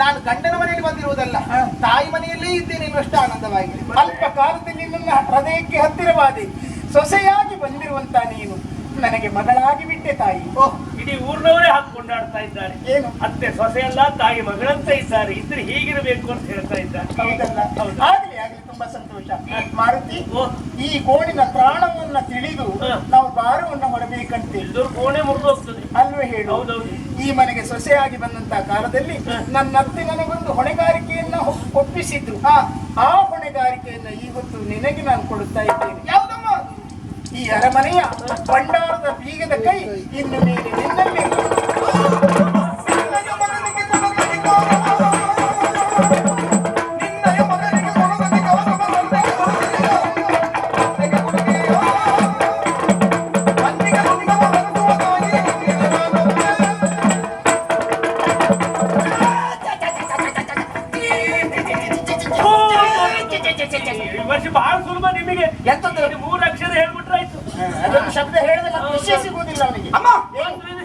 ನಾನು ಗಂಡನ ಮನೆಯಲ್ಲಿ ಬಂದಿರುವುದಲ್ಲ ತಾಯಿ ಮನೆಯಲ್ಲೇ ಇದ್ದೇನೆ ಎಷ್ಟು ಆನಂದವಾಗಿ. ಅಲ್ಪ ಕಾಲದಲ್ಲಿ ನನ್ನ ಹೃದಯಕ್ಕೆ ಹತ್ತಿರವಾದೆ ಸೊಸೆಯಾಗಿ ಬಂದಿರುವಂತ ನೀನು. ನನಗೆ ಮಗಳಾಗಿ ಬಿಟ್ಟೆ ತಾಯಿ. ಓಹ್ ಇಡೀ ಊರ್ನವರೇ ಕೊಂಡಾಡ್ತಾ ಇದ್ದಾರೆ. ಏನು? ಅತ್ತೆ ಸೊಸೆಯಲ್ಲ ತಾಯಿ ಮಗಳಂತ ಇದ್ದಾರೆ. ಇದ್ರೆ ಹೀಗಿರಬೇಕು ಅಂತ ಹೇಳ್ತಾ ಇದ್ದಾರೆ. ಹೌದಲ್ಲ? ತುಂಬಾ ಸಂತೋಷ. ಮಾರುತಿ ಈ ಗೋಣಿನ ಪ್ರಾಣವನ್ನ ತಿಳಿದು ನಾವು ಭಾರವನ್ನ ಹೊರಬೇಕಂತೆ. ಅಲ್ವೇ ಹೇಳು. ಈ ಮನೆಗೆ ಸೊಸೆಯಾಗಿ ಬಂದಂತ ಕಾಲದಲ್ಲಿ ನನ್ನ ಅತ್ತೆ ನನಗೊಂದು ಹೊಣೆಗಾರಿಕೆಯನ್ನ ಒಪ್- ಒಪ್ಪಿಸಿದ್ರು. ಆ ಹೊಣೆಗಾರಿಕೆಯನ್ನ ಹೊಣೆಗಾರಿಕೆಯನ್ನ ಇವತ್ತು ನಿನಗೆ ನಾನು ಕೊಡುತ್ತಾ ಇದ್ದೇನೆ. ಯಾವುದಮ್ಮ? ಈ ಅರಮನೆಯ ಭಂಡಾರದ ಬೀಗದ ಕೈ ಇನ್ನು ಮೇಲೆ ಈ ವರ್ಷ ಬಹಳ ಸುಲಭ ನಿಮಗೆ ಎಂತದ್ದು? ಇದು ಮೂರು ಅಕ್ಷರ ಹೇಳ್ಬಿಟ್ರಾಯ್ತು ಅದೊಂದು ಶಬ್ದ ಹೇಳಿದ್ರೆ ವಿಷಯ ಸಿಗುವುದಿಲ್ಲ ಅವನಿಗೆ ಅಮ್ಮ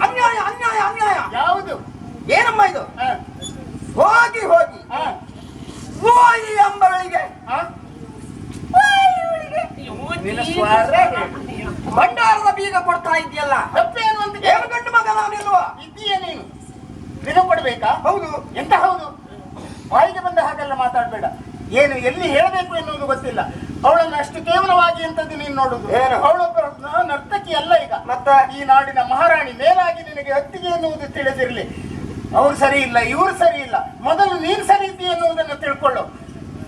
ಅನ್ಯಾಯ ಅನ್ಯಾಯ ಅನ್ಯಾಯ ಯಾವುದು ಏನಮ್ಮ ಇದು ಹೋಗಿ ಹೋಗಿ ಓಯಿ ಅಂಬರಳಿಗೆ ಭಂಡಾರದ ಬೀಗ ಕೊಡ್ತಾ ಇದೆಯಲ್ಲ ತಪ್ಪೇನು ಅಂತ ಏನು ಗಂಡು ಮಗ ನಾನಿಲ್ವಾ ಇದ್ದೀಯ ನೀನು ಕೊಡ್ಬೇಕಾ ಹೌದು ಎಂತ ಹೌದು ಬಾಯಿಗೆ ಬಂದ ಹಾಗೆಲ್ಲ ಮಾತಾಡಬೇಡ ಏನು ಎಲ್ಲಿ ಹೇಳಬೇಕು ಎನ್ನುವುದು ಗೊತ್ತಿಲ್ಲ. ಅವಳನ್ನು ಅಷ್ಟು ಕೇವಲವಾಗಿ ಎಂತದ್ದು ನೀನು ನೋಡುದು? ಅವಳೊಬ್ಬ ನರ್ತಕಿ ಅಲ್ಲ ಈಗ. ಮತ್ತೆ? ಈ ನಾಡಿನ ಮಹಾರಾಣಿ ಮೇಲಾಗಿ ನಿನಗೆ ಅತ್ತಿಗೆ ಎನ್ನುವುದು ತಿಳಿದಿರಲಿ. ಅವ್ರು ಸರಿ ಇಲ್ಲ ಇವ್ರು ಸರಿ ಇಲ್ಲ. ಮೊದಲು ನೀನು ಸರಿ ಇದ್ದೀಯ ಎನ್ನುವುದನ್ನು ತಿಳ್ಕೊಳ್ಳು.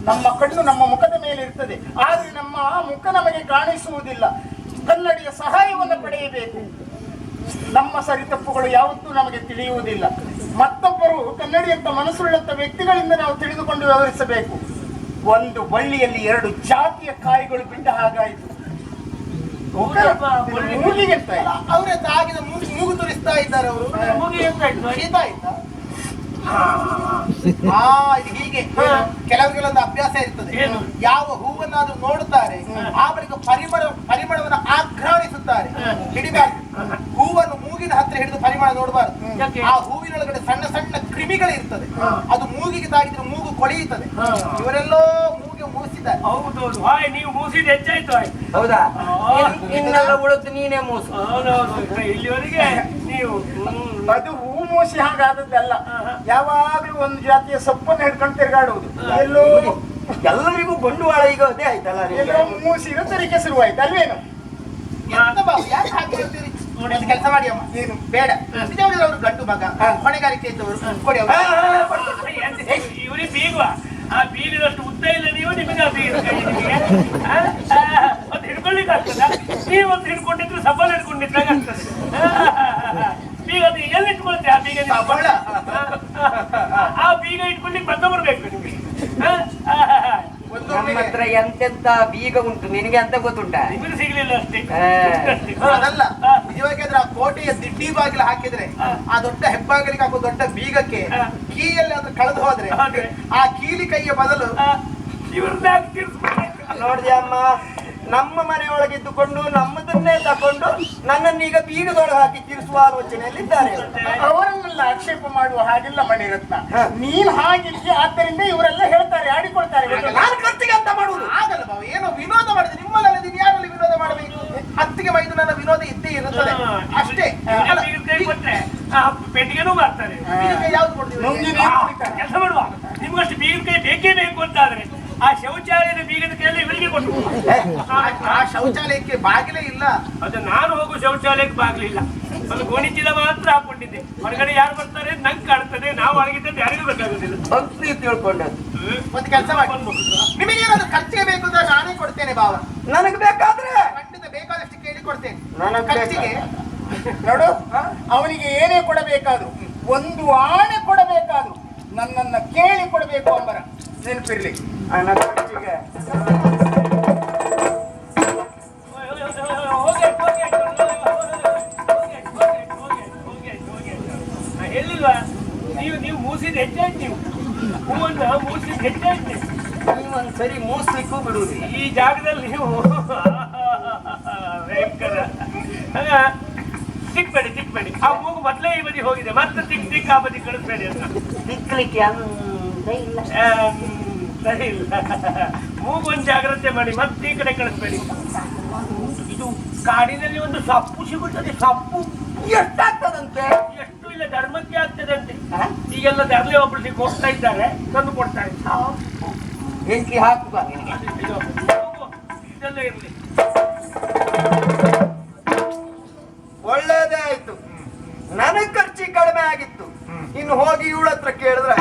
ನಮ್ಮ ಕಣ್ಣು ನಮ್ಮ ಮುಖದ ಮೇಲೆ ಇರ್ತದೆ. ಆದ್ರೆ ನಮ್ಮ ಮುಖ ನಮಗೆ ಕಾಣಿಸುವುದಿಲ್ಲ. ಕನ್ನಡಿಯ ಸಹಾಯವನ್ನು ಪಡೆಯಬೇಕು. ನಮ್ಮ ಸರಿ ತಪ್ಪುಗಳು ಯಾವತ್ತೂ ನಮಗೆ ತಿಳಿಯುವುದಿಲ್ಲ. ಮತ್ತೊಬ್ಬರು ಕನ್ನಡಿಯಂತ ಮನಸ್ಸುಳ್ಳಂತ ವ್ಯಕ್ತಿಗಳಿಂದ ನಾವು ತಿಳಿದುಕೊಂಡು ವ್ಯವಹರಿಸಬೇಕು. ಒಂದು ಬಳ್ಳಿಯಲ್ಲಿ ಎರಡು ಜಾತಿಯ ಕಾಯಿಗಳು ಬಿಟ್ಟ ಹಾಗಾಯಿತು? ಅವರೇ ತಾಗಿದ ಮೂಗು ತುರಿಸ್ತಾ ಇದ್ದಾರೆ ಅವರು? ಶೀತ ಆಯ್ತಾ? ಹಾ. ಇದು ಹೀಗೆ ಹಾ. ಕೆಲವರಿಗೆಲ್ಲೊಂದು ಅಭ್ಯಾಸ ಇರ್ತದೆ. ಯಾವ ಹೂವನ್ನಾದ್ರೂ ನೋಡುತ್ತಾರೆ ಆ ಬಳಿಕ ಪರಿಮಳ ಪರಿಮಳವನ್ನು ಆಘ್ರಾಣಿಸುತ್ತಾರೆ. ಹಿಡಿಬಾರ್ದು ಹತ್ರ ಹಿಡಿದು ಪರಿಮಳ ನೋಡಬಾರ್ದು. ಯಾಕೆ? ಆ ಹೂವಿನೊಳಗಡೆ ಸಣ್ಣ ಸಣ್ಣ ಕ್ರಿಮಿಗಳು ಇರ್ತದೆ ಅದು ಮೂಗಿಗೆ ತಾಗಿದ್ರೆ ಮೂಗು ಕೊಳೆಯುತ್ತದೆ. ಹಾ. ಇವರೆಲ್ಲೋ ಮೂಗಿ ಮೂಸಿದ್ದಾರೆ. ಹೌದೌದು ಹಾಯ್ ನೀವು ಮೂಸಿದ ಹೆಚ್ಚಾಯ್ತು ಹೌದಾ? ಆ. ಇನ್ನೆಲ್ಲ ಉಳಿದು ನೀನೇ ಮೂಸು. ಹೌದೌದು ಇಲ್ಲಿವರೆಗೆ ನೀವು ಅದು ಹೂ ಮೂಸಿ ಹಾಗಾದದ್ದಲ್ಲ ಯಾವಾಗಲೂ ಯಾವಾಗ್ಲೂ ಒಂದು ಜಾತಿಯ ಸೊಪ್ಪನ್ನು ಹಿಡ್ಕೊಂಡು ತಿರುಗಾಡುವುದು. ಎಲ್ಲೋ ಎಲ್ಲರಿಗೂ ಬಂಡವಾಳ ಈಗ ಅದೇ ಆಯ್ತಲ್ಲ ಮೂಸಿ ಎಲ್ಲೋ ಮೂಸಿ ತರಿಕೆ ಶುರುವಾಯ್ತು. ಅಲ್ವೇನು? ಎಂತ ಬಾಬು? ಯಾಕೆ ಹಾಗೆ ಹೇಳ್ತೀರಿ? ನೋಡಿ ಒಂದು ಕೆಲಸ ಮಾಡಿ ಅಮ್ಮ ಏನು ಬೇಡ ನಿಜವಾಗಿದ್ರೆ ಅವರು ಗಂಟು ಮಗ ಹೊಣೆಗಾರಿಕೆ ಇದ್ದವರು ಕೊಡಿ ಅವರು ಆ, ಆ, ಇವ್ರಿಗೆ ಬೀಗುವ ಆ ಬೀಗದಷ್ಟು ಉದ್ದ ಇಲ್ಲ ನೀವು ನಿಮಗೆ? ಆ, ಮತ್ತೆ ಹಿಡ್ಕೊಳ್ಳಿಕ್ಕೆ ಆಗ್ತದ ನೀವು ಒಂದು ಹಿಡ್ಕೊಂಡಿದ್ರೆ ಸಬಲ್ ಹಿಡ್ಕೊಂಡಿದ್ದಾಗ ಆಗ್ತದೆ ಆ, ಬೀಗ ಅದು ಎಲ್ಲಿ ಇಟ್ಕೊಳುತ್ತೆ ಆ ಬೀಗ? ಆ, ಬೀಗ ಇಟ್ಕೊಳ್ಳಿಕ್ಕೆ ಬಂದ ಬರ್ಬೇಕು ನಿಮಗೆ ನಮ್ಮ ಹತ್ರ ಎಂತೆಂತ ಬೀಗ ಉಂಟು ನಿನಗೆ ಅಂತ ಗೊತ್ತುಂಟಾ ನಿಮಗೆ ಸಿಗ್ಲಿಲ್ಲ. ಅಷ್ಟೇ. ಅದಲ್ಲ ಆದ್ರೆ ಆ ಕೋಟೆಯ ದಿಡ್ಡಿ ಬಾಗಿಲು ಹಾಕಿದ್ರೆ ಆ ದೊಡ್ಡ ಹೆಬ್ಬಾಗಿಲಿಗೆ ಹಾಕೋ ದೊಡ್ಡ ಬೀಗಕ್ಕೆ ಕೀಯಲ್ಲಿ ಅದು ಕಳೆದು ಹೋದ್ರೆ ಆ ಕೀಲಿ ಕೈಯ ಬದಲು ನೋಡಿದೆ ಅಮ್ಮ ನಮ್ಮ ಮನೆಯೊಳಗೆ ಇದ್ದುಕೊಂಡು ನಮ್ಮದನ್ನೇ ತಕೊಂಡು ನನ್ನನ್ನು ಈಗ ಬೀಗದೊಳಗೆ ಹಾಕಿ ತಿರ್ಸುವ ಆಲೋಚನೆಯಲ್ಲಿದ್ದಾರೆ. ಅವರನ್ನೆಲ್ಲ ಆಕ್ಷೇಪ ಮಾಡುವ ಹಾಗಿಲ್ಲ ಮಣಿರತ್ನ. ನೀನ್ ಹಾಗಿದ್ದಿ ಆದ್ದರಿಂದ ಇವರೆಲ್ಲ ಹೇಳ್ತಾರೆ ಆಡಿಕೊಳ್ತಾರೆ ಗೊತ್ತಲ್ಲ? ನಾನು ಕತ್ತಿಗೆ ಅಂತ ಮಾಡುವುದು ಆಗಲ್ಲ ಬಾವ ಏನೋ ವಿನೋದ ಮಾಡಿದ್ರೆ ನಿಮ್ಮಲ್ಲಿ ನೀವು ಯಾರಲ್ಲಿ ವಿನೋದ ಮಾಡಬೇಕು ಹತ್ತಿಗೆ ಮೈದು ನನ್ನ ವಿನೋದ ಇದ್ದೇ ಇರುತ್ತದೆ ಹಾ, ಅಷ್ಟೇ ಇವ್ರಿಗೆ ಅಲ್ಲ, ಬೀಗದ ಕೈ ಕೊಟ್ರೆ ಆ ಪೆಟ್ಟಿಗೆನೂ ಮಾಡ್ತಾರೆ. ಕೆಲಸ ಮಾಡುವ. ನಿಮ್ಗಷ್ಟು ಬೀಗದ ಕೈ ಬೇಕೇ ಬೇಕು ಅಂತಾದ್ರೆ ಆ ಶೌಚಾಲಯದ ಬೀಗದ ಕೈಯಲ್ಲಿ ಇವರಿಗೆ ಕೊಟ್ಟು ಆ- ಶೌಚಾಲಯಕ್ಕೆ ಬಾಗಿಲೇ ಇಲ್ಲ. ಅದು ನಾನು ಹೋಗುವ ಶೌಚಾಲಯಕ್ಕೆ ಬಾಗ್ಲಿಲ್ಲ ಒಂದು ಗೋಣಿಚೀಲ ಮಾತ್ರ ಹಾಕೊಂಡಿದ್ದೆ. ಹೊರಗಡೆ ಯಾರು ಬರ್ತಾರೆ ನಂಗೆ ಕಾಣ್ತದೆ. ನಾವು ಒಳಗಿದ್ದದ್ದು ಯಾರಿಗೂ ಗೊತ್ತಾಗೋದಿಲ್ಲ. ಭಕ್ತಿ ತಿಳ್ಕೊಂಡದ್ದು ಒಂದು ಕೆಲಸ ಮಾಡಿ. ಏನಾದ್ರು ಖರ್ಚಿಗೆ ಬೇಕು ಅಂತ ನಾನೇ ಕೊಡ್ತೇನೆ ಬಾವ. ನನಗೆ ಬೇಕಾದ್ರೆ. ಖಂಡಿತ ಬೇಕಾದಷ್ಟು ಕೇಳಿ ಕೊಡ್ತೇನೆ. ನನಗೆ ಖರ್ಚಿಗೆ ನೋಡು ಅವನಿಗೆ ಏನೇ ಕೊಡಬೇಕಾದ್ರು ಒಂದು ಆಣೆ ಕೊಡಬೇಕಾದ್ರು ನನ್ನನ್ನ ಕೇಳಿ ಕೊಡಬೇಕು ಅಂಬರ ನೆನಪಿರ್ಲಿ ಹೇಳಿಲ್ವಾ ನೀವು ನೀವು ಮೂಸಿದ ಹೆಚ್ಚಾಯ್ತು ನೀವು ಹೂವನ್ನ ಮೂಸಿದ ಹೆಚ್ಚಾಯ್ತು ನೀವು ನೀವೊಂದ್ಸರಿ ಮೂಸ್ಲಿಕ್ಕೂ ಬಿಡುವುದಿಲ್ಲ ಈ ಜಾಗದಲ್ಲಿ ನೀವು ಭಯಂಕರ ತಿಕ್ಬೇಡಿ ತಿಕ್ಬೇಡಿ. ಆ ಮೂಗು ಮೊದಲೇ ಈ ಬದಿ ಹೋಗಿದೆ. ಮತ್ತೆ ತಿಕ್ ತಿಕ್ ಆ ಬದಿ ಕಳಿಸ್ಬೇಡಿ ಅಂತ. ತಿಕ್ಲಿಕ್ಕೆ ಸರಿ ಇಲ್ಲ. ಮೂಗು ಮೂಗೊಂದು ಜಾಗ್ರತೆ ಮಾಡಿ ಮತ್ತೆ ಈ ಕಡೆ ಕಳಿಸ್ಬೇಡಿ. ಇದು ಕಾಡಿನಲ್ಲಿ ಒಂದು ಸಪ್ಪು ಸಿಗುತ್ತದೆ. ಸಪ್ಪು ಎಷ್ಟಾಗ್ತದಂತೆ? ಎಷ್ಟು ಇಲ್ಲ ಧರ್ಮಕ್ಕೆ ಆಗ್ತದಂತೆ? ಈಗೆಲ್ಲ ಧರ್ಲಿ ಒಬ್ಬರು ಹೋಗ್ತಾ ಇದ್ದಾರೆ ತಂದು ಕೊಡ್ತಾರೆ. ಬೆಂಕಿ ಹಾಕುವ. ಇದೆಲ್ಲ ಇರ್ಲಿ. izquierda.